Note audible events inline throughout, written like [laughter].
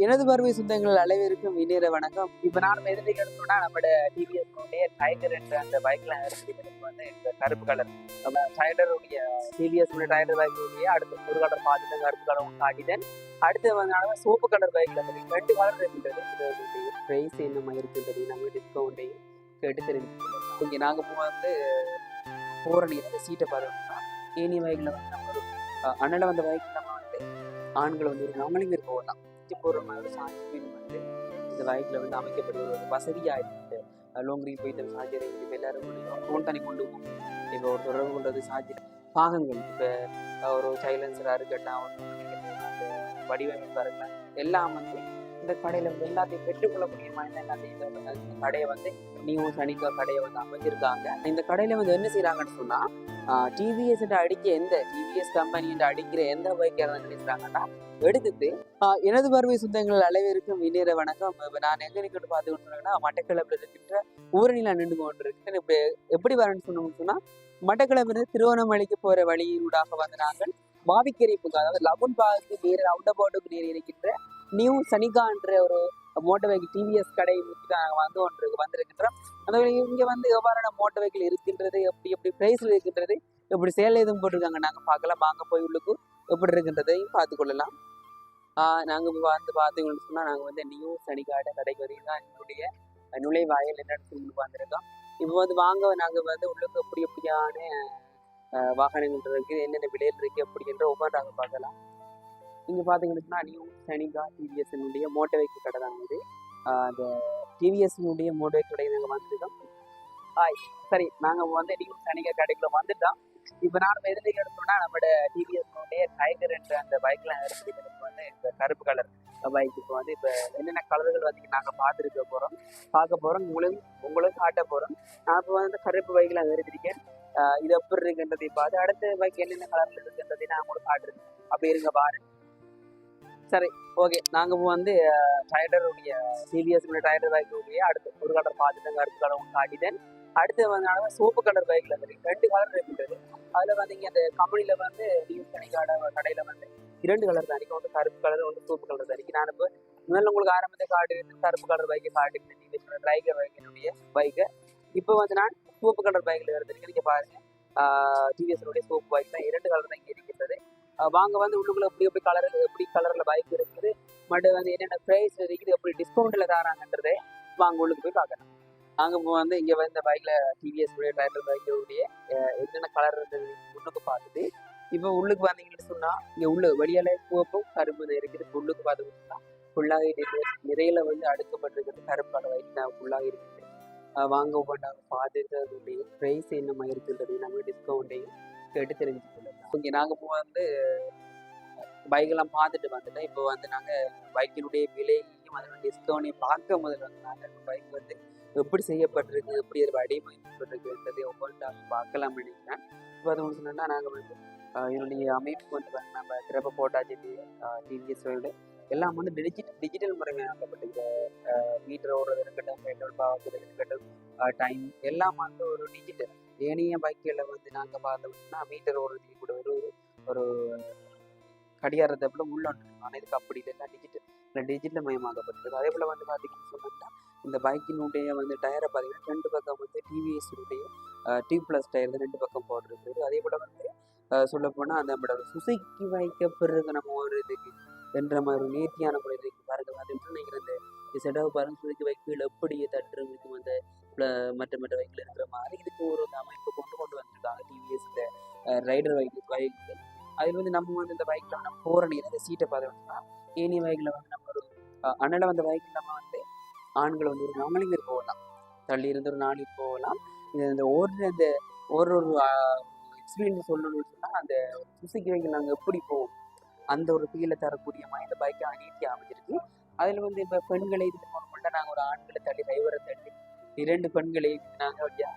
எனது பார்வை சொந்தங்கள் அனைவருக்கும் இனிய வணக்கம். இப்ப நான் எதிர்த்து எடுத்தோம்னா நம்மளோட டிவிஎஸ் டைகர் என்ற அந்த பைக்ல வந்து இந்த கருப்பு கலர் நம்ம டைடருடைய டிவிஎஸ் டைடர் பைக்குடைய அடுத்து ஒரு கலர் பார்த்துட்டு கருப்பு கலர் காட்டிட்டேன் அடுத்து வந்து சோப்பு கலர் பைக்ல ரெண்டு கலர் இருக்கின்றது. பிரைஸ் ப்ரைஸ் என்னமா இருக்கின்றது நம்ம டிஸ்கவுண்ட்டையும் கேட்டு தெரிஞ்சுக்கலாம் இங்கே நாங்கள் இப்போ வந்து பூரணி அந்த சீட்டை பார்த்தோம்னா ஏனி பைக்கில் வந்து நம்ம ஒரு அஹ், வந்த பைக் நம்ம வந்து ஆண்கள் வந்து ஒரு நம்மளுங்க போகலாம். போகிற மாதிரி சாஞ்சி வீடு வந்து இந்த பைக்கில் வந்து அமைக்கப்படுகிற ஒரு வசதியாக இருக்குது லோங்கிரிக்கு போயிட்டு சாஜரை இப்போ எல்லாரும் ஃபோன் தனி கொண்டு போகும் இப்போ ஒரு தொடர்பு கொண்டது சாஜி பாகங்கள் இப்போ ஒரு சைலன்சராக இருக்கட்டும் ஒரு [laughs] அந்த வடிவமைப்பாக இருக்கலாம் எல்லாம் வந்து இந்த கடையில் வந்து எல்லாத்தையும் பெற்றுக்கொள்ளக்கூடிய மாதிரி எல்லாத்தையும் இந்த கடையை வந்து நியூ சனிக்கா கடையை வந்து அமைஞ்சிருக்காங்க. இந்த கடையில் வந்து என்ன செய்கிறாங்கன்னு சொன்னால் டிவிஎஸ் அடிக்க எந்த டிவிஎஸ் கம்பெனி அடிக்கிற எந்த பைக் என்ன நினைக்கிறாங்கன்னா எடுத்துட்டு எனது பார்வை சொந்தங்கள் அனைவருக்கும் இணைய வணக்கம். இப்ப நான் எங்க நிக்கிட்டு பார்த்து கொண்டிருக்கேன்னா மட்டக்களப்பில் இருக்கின்ற ஊரணியில் நின்று கொண்டிருக்கேன் இப்போ எப்படி வரேன்னு சொன்னோம்னு சொன்னா மட்டக்களப்பிலிருந்து திருவண்ணாமலைக்கு போற வழியூடாக வந்து நாங்கள் மாவிக்கரிப்புக்கு அதாவது லகுன் பாகத்துக்கு வேறு அவுட்டபோர்டுக்கு நேர் இருக்கின்ற நியூ சனிகான்ற ஒரு மோட்டர் வெஹிக்கிள் டிவிஎஸ் கடை நோக்கி நாங்கள் வந்து ஒன்று வந்திருக்கின்றோம். அந்த இங்கே வந்து எவ்வாறான மோட்டர் வெஹிக்கிள் இருக்கின்றது எப்படி எப்படி ப்ரைஸில் இருக்கின்றது எப்படி சேல் எதுவும் போட்டிருக்காங்க நாங்கள் பார்க்கலாம். வாங்க போய் உள்ளுக்கு. எப்படி இருக்கின்றதையும் பார்த்துக்கொள்ளலாம் நாங்கள் இப்போ வந்து பார்த்தீங்கன்னு சொன்னால் நாங்கள் வந்து நியூ சனிக்காட கடைக்கு வரைக்கும் தான் எங்களுடைய நுழைவாயில் என்னன்னு சொல்லி வந்திருக்கோம். இப்போ வந்து வாங்க நாங்கள் வந்து உள்ளுக்கு எப்படி எப்படியான வாகனங்கள் இருக்குது என்னென்ன விலையில் இருக்குது அப்படின்ற ஒவ்வொரு நாங்கள் பார்க்கலாம். இங்கே பார்த்தீங்கன்னா நியூ சனிகா டிவிஎஸ்னுடைய மோட்டர் வெஹிக்கிள் கடை தான் வந்து அந்த டிவிஎஸ்னுடைய மோட்டர் வெஹிக்கிள் நாங்கள் வந்திருக்கோம். ஹாய் சரி நாங்கள் வந்து நியூ சனிகா கடைக்குள்ளே வந்துட்டோம். இப்போ நான் எதிர்த்து எடுத்தோம்னா நம்மளோட டிவிஎஸ்னுடைய டைகர் என்ற அந்த பைக்ல இருக்குது எனக்கு வந்து இந்த கருப்பு கலர் பைக் இப்போ வந்து இப்போ என்னென்ன கலர்கள் வந்து நாங்கள் பார்த்துருக்க போகிறோம் பார்க்க போகிறோம் உங்களுக்கு உங்களுக்கு காட்ட போகிறோம் நான் இப்போ வந்து கருப்பு பைக்கில் எடுத்திருக்கேன் இது எப்படி இருக்குன்றதை பார்த்து அடுத்த பைக் என்னென்ன கலரில் இருக்குன்றதை நான் உங்களுக்கு காட்டுறேன். அப்படி இருங்க பாரு சரி ஓகே நாங்கள் இப்போ வந்து டைடருடைய டிவிஎஸ் பைக் பைக்குடைய அடுத்து ஒரு கலர் பார்த்துட்டேன். கருப்பு கலர் ஒன்று காட்டிட்டேன். அடுத்து வந்து சோப்பு கலர் பைக்கில் இருக்கு ரெண்டு கலர் இருக்குது அதில் வந்து இங்கே அந்த கம்பெனியில் வந்து நியூஸ் கடைக்காட கடையில் வந்து இரண்டு கலர் தான் ஒன்று கருப்பு கலர் ஒன்று சூப்பு கலர் தான் இருக்கு நான் இப்போ முதல்ல உங்களுக்கு ஆரம்பத்தை காட்டு கருப்பு கலர் பைக்கை காட்டுக்கிறேன் டிவிஎஸ் ட்ரைகர் பைக்கினுடைய பைக்கை இப்போ வந்து நான் சோப்பு கலர் பைக்கில் இருந்திருக்கேன் நீங்கள் பாருங்க. டிவிஎஸ்னுடைய சோப்பு பைக் தான் இரண்டு கலர் தான் இங்கே இருக்கிறது வாங்க வந்து உள்ளுக்குள்ள எப்படி எப்படி கலர் எப்படி கலரில் பைக் இருக்குது. மற்ற வந்து என்னென்ன ப்ரைஸ் இருக்குது எப்படி டிஸ்கவுண்ட்டில் தராங்கன்றதை வாங்க உள்ளுக்கு போய் பார்க்கலாம். நாங்கள் இப்போ வந்து இங்கே வந்து இந்த பைக்கில் டிவிஎஸ் உடைய டைட்டல் உடைய என்னென்ன கலர் இருந்தது உள்ளுக்கு பார்த்துட்டு இப்போ உள்ளுக்கு வந்தீங்கன்னு சொன்னால் இங்கே உள்ள வெளியால சிவப்பும் கரும்பு தான் இருக்குது. உள்ளுக்கு பார்த்தீங்கன்னா ஃபுல்லாக நிறையில வந்து அடுக்கப்பட்டிருக்கிறது கருப்பு வயிற்று ஃபுல்லாக இருக்குது. வாங்க ஒவ்வொன்றாக பார்த்துட்டு ப்ரைஸ் என்ன மாதிரி இருக்குன்றது நம்ம டிஸ்கவுண்ட்டையும் கேட்டு தெரிஞ்சுக்கொள்ளலாம். இங்கே நாங்கள் இப்போ வந்து பைக்கெல்லாம் பார்த்துட்டு வந்துட்டோம். இப்போ வந்து நாங்கள் பைக்கினுடைய விலையையும் அதனுடைய டிஸ்கவுண்டையும் பார்க்க முதல்ல வந்து நாங்கள் பைக் வந்து எப்படி செய்யப்பட்டிருக்கு எப்படி அது வடிவமைக்கப்பட்டிருக்குன்றது ஒவ்வொன்றாக பார்க்கலாம் நினைக்கிறேன். இப்போ அது ஒன்று சொன்னோம்னா நாங்கள் வந்து என்னுடைய அமைப்பு வந்து பாருங்க நம்ம திரப்ப போட்டாச்சு டிவிஎஸ் வேல்டு எல்லாம் வந்து டிஜிட் டிஜிட்டல் முறைமையாக்கப்பட்டிருக்கு மீட்டர் ஓடுறது இருக்கட்டும் பெட்ரோல் பாவது இருக்கட்டும் டைம் எல்லாம் வந்து ஒரு டிஜிட்டல் ஏனைய பைக்கில் வந்து நாங்கள் பார்த்தோம்னா மீட்டர் ஓடுறதுக்கு கூட ஒரு ஒரு கடிகாரத்தை போல உள்ள ஆனால் இதுக்கு அப்படி இல்லை. டிஜிட்டல் இல்லை டிஜிட்டல் மயமாக்கப்பட்டிருக்கு. அதே போல் வந்து பார்த்தீங்கன்னு சொன்னோம்னா இந்த பைக்கினுடைய வந்து டயரை பார்த்தீங்கன்னா ரெண்டு பக்கம் வந்து டிவிஎஸ்னுடைய டி ப்ளஸ் டயர் ரெண்டு பக்கம் போட்டிருக்கு அதே போல் வந்து சொல்லப்போனால் அந்த நம்மளோட சுசுக்கி பிறகு நம்ம ஒரு இதுக்கு என்ற மாதிரி ஒரு நேர்த்தியான முறையில் இருக்கு. பாருங்க அது நினைக்கிற இந்த செடவு பாருங்க சுதுக்கி வைக்கிள் எப்படி தட்டுறதுக்கு அந்த மற்ற மற்ற வைக்கிள் இருக்கிற மாதிரி இதுக்கு ஒரு அமைப்பு கொண்டு கொண்டு வந்திருக்காங்க. டிவிஎஸ் இந்த ரைடர் வைக்கு பைக்கு அதில் வந்து நம்ம வந்து இந்த பைக்கில் நம்ம போகிற நேரம் இந்த சீட்டை பார்த்தோம்னா ஏனி பைக்கில் வந்து நம்ம ஒரு அஹ், வந்த பைக்கில் நம்ம வந்து ஆண்கள் வந்து ஒரு நாலு போகலாம். தள்ளி இருந்து ஒரு நாளைக்கு போகலாம். இது இந்த ஒரு இந்த ஒரு ஒரு எக்ஸ்பீரியன்ஸ் சொல்லணும்னு சொன்னால் அந்த சுசுக்கி பைக்கில் நாங்கள் எப்படி போவோம் அந்த ஒரு ஃபீலை தரக்கூடிய மாதிரி இந்த பைக்கை நீட்டி அமைஞ்சிருக்கு. அதில் வந்து இப்போ பெண்களை இது போகணும்னா நாங்கள் ஒரு ஆண்களை தள்ளி டிரைவரை தள்ளி இரண்டு பெண்களை நாங்கள் வழியா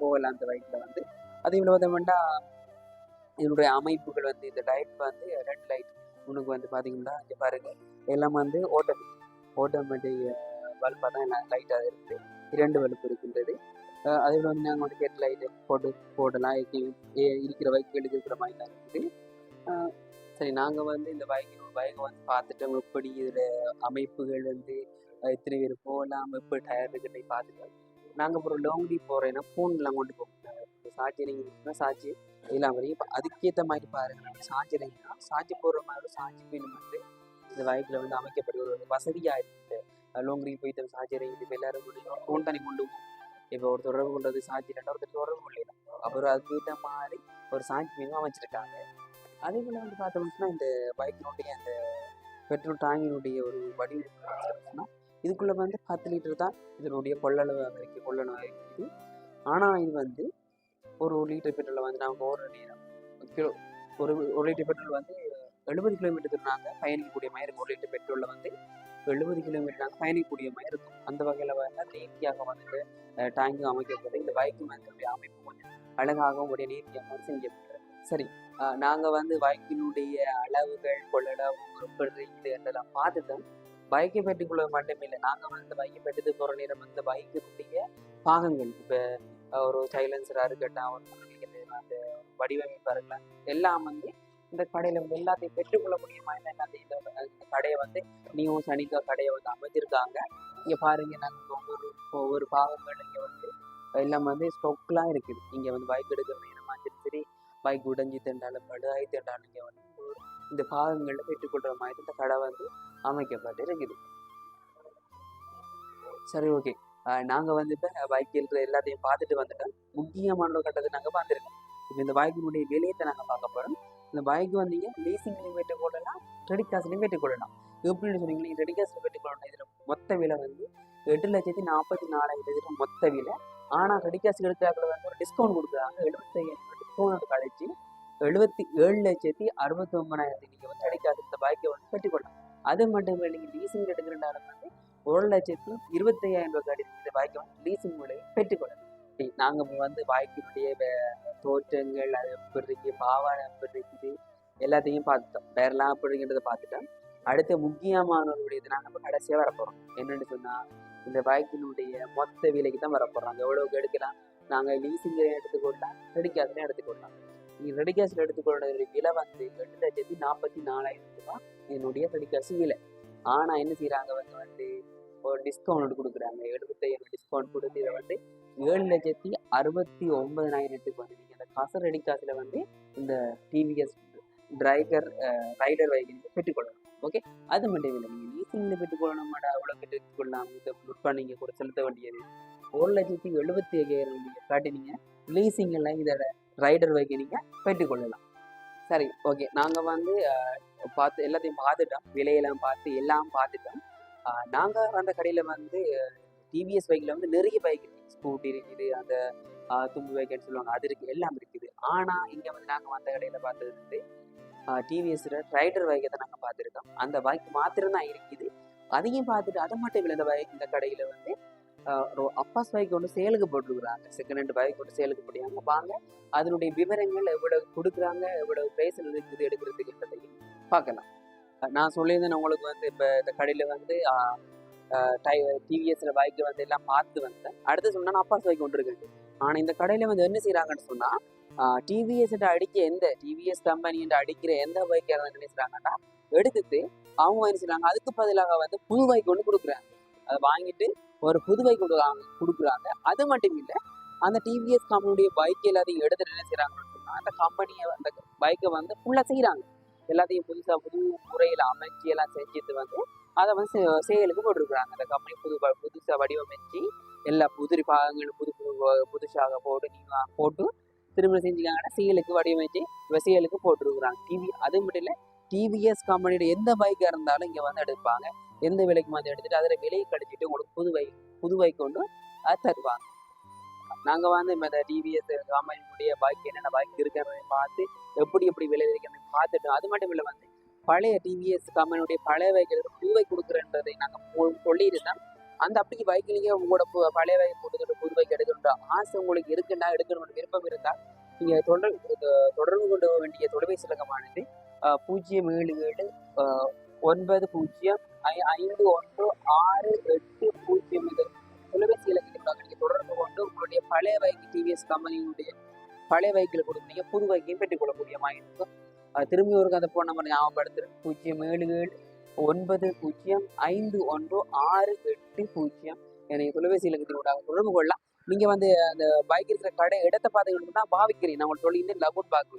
போகலாம் அந்த பைக்கில் வந்து. அதே போல் பார்த்தோம்னா இதனுடைய அமைப்புகள் வந்து இந்த லைட் வந்து ரெட் லைட் உனக்கு வந்து பார்த்தீங்கன்னா இங்கே பாருங்கள் எல்லாம் வந்து ஓட்டோமேட்டிக் ஓட்டோமேட்டிக் பல்பாக தான் எல்லாம் லைட்டாக இருக்குது இரண்டு பல்ப் இருக்கின்றது. அதே போல் வந்து நாங்கள் வந்து ஹெட் லைட்டு போட்டு போடலாம். இருக்கிற வைக்கிள் இருக்கிற மாதிரி தான் இருக்குது. சரி நாங்கள் வந்து இந்த பைக் பைக்கை வந்து பார்த்துட்டோம் எப்படி இதில் அமைப்புகள் வந்து எத்தனை பேர் போகலாம் எப்படி டயர் இருக்குன்னு பார்த்துட்டோம் நாங்கள் அப்புறம் லாங் போகிறேன்னா ஃபோன்லாம் கொண்டு போவோம் சாட்சி இருக்குன்னா சாட்சி எல்லாம் வரையும் இப்போ அதுக்கேற்ற மாதிரி பாருங்கள் நம்ம சார்ஜரிங்னா சாட்சி போடுற மாதிரி சாட்சி பின் வந்து இந்த பைக்கில் வந்து அமைக்கப்பட்ட ஒரு வசதியாக இருக்குது லோங்கிரிக்கு போயிட்டு சாஜரை இப்போ எல்லாரும் முடியும் ஃபோன் தனி கொண்டு போகும் இப்போ ஒரு தொடர்பு கொண்டது சாஜி ரெண்டாவது தொடர்பு கொள்ளல அப்புறம் அதுக்கேற்ற மாதிரி ஒரு சார்ஜ் பின்னும் அமைச்சிருக்காங்க. அதே போல் வந்து பார்த்தோம்னா இந்த பைக்கினுடைய அந்த பெட்ரோல் டாங்கினுடைய ஒரு வடிவமைப்பு இதுக்குள்ளே வந்து பத்து லிட்டர் தான் இதனுடைய கொள்ளளவு வரைக்கும் கொள்ளளவு இருக்குது ஆனால் இது வந்து ஒரு ஒரு லிட்டர் பெட்ரோலை வந்து நம்ம ஒரு நேரம் கிலோ ஒரு ஒரு லிட்டர் பெட்ரோல் வந்து எழுபது கிலோமீட்டர் நாங்கள் பயணிக்கக்கூடிய மாதிரி ஒரு லிட்டர் பெட்ரோலில் வந்து எழுபது கிலோமீட்டர் நாங்கள் பயணிக்கக்கூடிய மாதிரி இருக்கும். அந்த வகையில் வந்து நேர்த்தியாக வந்து டேங்கு அமைக்கப்பட்டு இந்த வாய்க்கு வந்து அமைப்பு கொஞ்சம் அழகாகவும் உடைய நேர்த்தியாக செஞ்சப்பட்டது சரி நாங்கள் வந்து வாய்க்கினுடைய அளவுகள் கொள்ளளவு எப்படி இது என்றெல்லாம் பார்த்துட்டோம் பைக்கை பெட்டிக்குள்ள மட்டும் இல்லை நாங்கள் வந்து பைக்கை பெற்றது போகிற நேரம் வந்து பைக்கினுடைய பாகங்கள் இப்போ ஒரு சைலன்சராக இருக்கட்டும் ஒரு அந்த வடிவமைப்பாக இருக்கலாம் எல்லாம் வந்து இந்த கடையில் வந்து எல்லாத்தையும் பெற்றுக்கொள்ள முடியுமா? என்ன எல்லாத்தையும் இந்த இந்த கடையை வந்து நியூ சனிக்கா கடையை வந்து அமைச்சிருக்காங்க இங்கே பாருங்க நாங்கள் ஒவ்வொரு ஒவ்வொரு பாகங்கள் இங்கே வந்து எல்லாம் வந்து ஸ்டொக்லாம் இருக்குது. இங்கே வந்து பைக் எடுக்கிற நேரமா சரி சரி பைக் உடஞ்சி திண்டாலும் படுதாய் திண்டாலும் இங்கே வந்து இந்த பாகங்களில் பெற்றுக்கொள்கிற மாதிரி இந்த கடை வந்து அமைக்கப்பட்டு இருக்குது சரி ஓகே நாங்கள் வந்து இப்போ பைக் இருக்கிற எல்லாத்தையும் பார்த்துட்டு வந்துட்டோம். முக்கியமான கட்டத்தை நாங்கள் பார்த்துருக்கோம். இப்போ இந்த பைக்கினுடைய விலையத்தை நாங்கள் பார்க்க போகிறோம் இந்த பைக் வந்தீங்க லீசிங்லையும் கொள்ளலாம் கிரெடிட் காசுலையும் கொள்ளலாம் எப்படின்னு சொன்னீங்களா கிரெடிட் காசில் பெற்றுக்கொள்ளணும் இதில் மொத்த விலை வந்து எட்டு லட்சத்தி நாற்பத்தி நாலாயிரத்தி மொத்த விலை. ஆனால் கிரெடிட் காசு எடுக்கிறாக்கள் வந்து ஒரு டிஸ்கவுண்ட் கொடுக்குறாங்க. எழுபத்தையாயிரம் டிஸ்கவுண்ட் கழிச்சு எழுபத்தி ஏழு லட்சத்தி அறுபத்தி ஒன்பதாயிரத்தி நீங்கள் வந்து கிரெடிட் காசு இந்த பைக்கை வந்து பெற்றுக்கொள்ளலாம் அது மட்டும் இல்லை நீங்கள் லீசிங் எடுக்கிறனால வந்து ஒரு லட்சத்தி இருபத்தையாயிரம் ரூபாய் இந்த பைக்கை வந்து லீசிங் மூலையை பெற்றுக்கொள்ளலாம் நாங்கள் வந்து பைக்கினுடைய தோற்றங்கள் அது எப்படி இருக்கு பாவாடை எப்படி இருக்குது எல்லாத்தையும் பார்த்துட்டோம் டயர்லாம் அப்படிங்கிறத பார்த்துட்டோம். அடுத்த முக்கியமான ஒரு விடயத்தை நாங்கள் நம்ம கடைசியாக வரப்போகிறோம் என்னென்னு சொன்னால் இந்த வாய்க்கினுடைய மொத்த விலைக்கு தான் வரப்போகிறாங்க எவ்வளோக்கு எடுக்கலாம்? நாங்கள் லீசிங் எடுத்துக்கொள்ளலாம் ரெடிகாசில் எடுத்துக்கொள்ளலாம் நீங்கள் ரெடிகாசில் எடுத்துக்கொள்ள விலை வந்து எட்டு லட்சத்தி நாற்பத்தி நாலாயிரம் ரூபாய் என்னுடைய ரெடிகாசு விலை. ஆனால் என்ன செய்கிறாங்க வந்து வந்து ஒரு டிஸ்கவுண்ட் கொடுக்குறாங்க. எழுபத்தையாயிரம் டிஸ்கவுண்ட் கொடுத்து இதை வந்து ஏழு லட்சத்தி அறுபத்தி ஒன்பதனாயிரத்துக்கு வந்து நீங்கள் அந்த காசு ரெடி காசில் வந்து இந்த டிவிஎஸ் டிரைவர் ரைடர் வைக்கிங்க பெற்றுக்கொள்ளணும் ஓகே அது மட்டும் இல்லை நீங்கள் லீசிங்கில் பெற்றுக்கொள்ளணும் மாட்டா அவ்வளோ பெற்றுக்கொள்ளலாம். இதை புக் நீங்கள் கூட செலுத்த வேண்டியது. ஒரு லட்சத்தி எழுபத்தி ஐயாயிரம் நீங்கள் காட்டினீங்க. லீசிங்கில் இதோட ரைடர் வைக்க நீங்கள் பெற்றுக்கொள்ளலாம். சரி ஓகே நாங்கள் வந்து பார்த்து எல்லாத்தையும் பார்த்துட்டோம். விலையெல்லாம் பார்த்து எல்லாம் பார்த்துட்டோம். நாங்கள் அந்த கடையில் வந்து டிவிஎஸ் பைக்கில் வந்து நிறைய பைக் ஸ்கூட்டி இருக்குது அந்த தும்பு வைக்கன்னு சொல்லுவாங்க. அது இருக்குது எல்லாம் இருக்குது. ஆனால் இங்கே வந்து நாங்கள் வந்த கடையில் பார்த்தது வந்து டிவிஎஸில் ரைடர் பைக்கை தான் நாங்கள் பார்த்துருக்கோம். அந்த பைக் மாத்திரம் தான் இருக்குது. அதையும் பார்த்துட்டு அதை மட்டும் இல்லை இந்த பைக் இந்த கடையில் வந்து அப்பாஸ் பைக் ஒன்று சேலுக்கு போட்டிருக்கிறாங்க. செகண்ட் ஹேண்ட் பைக் ஒன்று சேலுக்கு போட்டியாங்க வாங்க அதனுடைய விவரங்கள் எவ்வளவு கொடுக்குறாங்க எவ்வளவு பிரைஸில் இருக்குது எடுக்கிறதுக்குன்றதையும் பார்க்கலாம். நான் சொல்லியிருந்தேன் உங்களுக்கு வந்து இப்போ இந்த கடையில் வந்து டிவிஎஸ்ல பைக் வந்து எல்லாம் பார்த்து வந்தேன். அடுத்து சொன்னா அப்பாஸ் பைக் கொண்டு இருக்கு ஆனா இந்த கடையில வந்து என்ன செய்யறாங்கன்னு சொன்னா டிவிஎஸ் அடிக்க எந்த டிவிஎஸ் கம்பெனி அடிக்கிற எந்த பைக் என்ன செய்கிறாங்கன்னா எடுத்துட்டு அவங்க என்ன செய்றாங்க அதுக்கு பதிலாக வந்து புது பைக் ஒன்று கொடுக்குறாங்க. அதை வாங்கிட்டு ஒரு புது பைக் கொடுக்குறாங்க கொடுக்குறாங்க. அது மட்டும் இல்லை அந்த டிவிஎஸ் கம்பெனியுடைய பைக் எல்லாத்தையும் எடுத்துட்டு என்ன செய்யறாங்கன்னு சொன்னா அந்த கம்பெனியை அந்த பைக்கை வந்து ஃபுல்லா செய்யறாங்க எல்லாத்தையும் புதுசாக புது முறையில் அமைச்சு எல்லாம் செஞ்சுட்டு வந்து அதை வந்து செயலுக்கு சேலுக்கு போட்டிருக்கிறாங்க. அந்த கம்பெனி புது ப- வடிவமைச்சு எல்லா புதிரி பாகங்களும் புது புது புதுசாக போட்டு நீங்கள் போட்டு திரும்ப செஞ்சுக்காங்கன்னா செயலுக்கு வடிவமைச்சு இப்போ சேலுக்கு போட்டிருக்கிறாங்க. டிவி அது மட்டும் இல்லை டிவிஎஸ் கம்பெனியோட எந்த பைக்காக இருந்தாலும் இங்கே வந்து எடுப்பாங்க. எந்த விலைக்கு வந்து எடுத்துட்டு அதில் விலையை கழிச்சிட்டு உங்களுக்கு புது பைக் புது பைக் கொண்டு அது தருவாங்க. நாங்கள் வந்து இந்த டிவிஎஸ் கம்பெனியுடைய பைக் என்னென்ன பைக் இருக்கிறத பார்த்து எப்படி எப்படி விளைவிக்கிறது பார்த்துட்டு பார்த்துட்டோம் அது மட்டும் இல்லை வந்து பழைய டிவிஎஸ் கம்பெனியுடைய பழைய பைக்கில் பூவை கொடுக்குறன்றதை நாங்கள் சொல்லியிருந்தோம் அந்த அப்படி பைக் நீங்கள் உங்களோட பு- பழைய பைக் கொடுத்துட்டு புது பைக் எடுக்கணுன்ற ஆசை உங்களுக்கு இருக்குன்னா எடுக்கணும்னு விருப்பம் இருந்தால் நீங்கள் தொடர் தொடர்பு கொண்டு வேண்டிய தொலைபேசி இலக்கமானது பூஜ்ஜியம் ஏழு ஏழு ஒன்பது பூஜ்ஜியம் ஐ- ஐந்து ஒன்று ஆறு எட்டு பூஜ்ஜியம் இது. தொலைபேசி இலக்கத்திற்காக நீங்கள் தொடர்பு கொண்டு உங்களுடைய பழைய பைக் டிவிஎஸ் கம்பெனியுடைய பழைய பைக்கில் கொடுத்தீங்க புது பைக்கையும் பெற்றுக்கொள்ளக்கூடிய மாதிரி இருக்கும். திரும்பி ஒரு அந்த ஃபோன் நம்பர் ஞாபகப்படுத்துறேன் பூஜ்ஜியம் ஏழு ஏழு ஒன்பது பூஜ்ஜியம் ஐந்து ஒன்று ஆறு எட்டு பூஜ்ஜியம் எனக்கு தொலைபேசி இலக்கத்தினூடாக தொடர்பு கொள்ளலாம். நீங்க வந்து அந்த பைக் இருக்கிற கடை இடத்தை பார்த்தீங்கன்னா பாவிக்கிறேன். நான் உங்களுக்கு சொல்லிட்டு லகுன் பாக்கு.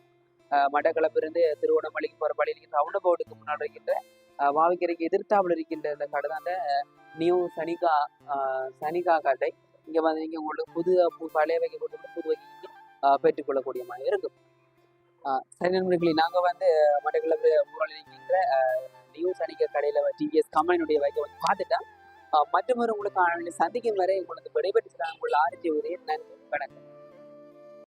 மட்டக்களப்பு இருந்து திருவண்ணாமலைக்கு போற வழியில ரவுண்ட் போர்டுக்கு முன்னாடி இருக்கின்ற வாவிக்கரைக்கு எதிர்த்தாவில் இருக்கின்ற இந்த கடை தான் நியூ சனிகா சனிகா கடை இங்க வந்து நீங்க உங்களுக்கு புது பு- பழைய வகை கொடுத்து புது வைக்க பெற்றுக்கொள்ளக்கூடிய மாதிரி இருக்கும். அஹ், சரி நண்பர்களே நாங்க வந்து மட்டக்களப்பு ஊரில் இருக்கின்ற அஹ், நியூ சனிகா கடையில டிவிஎஸ் கம்பெனியுடைய வகை வந்து பார்த்துட்டேன் மற்றொரு உங்களுக்கு சந்திக்கும் வரை உங்களுக்கு விடைபெற்று உங்கள் ஆர்ஜி உரையை நன்றி வணக்கம்.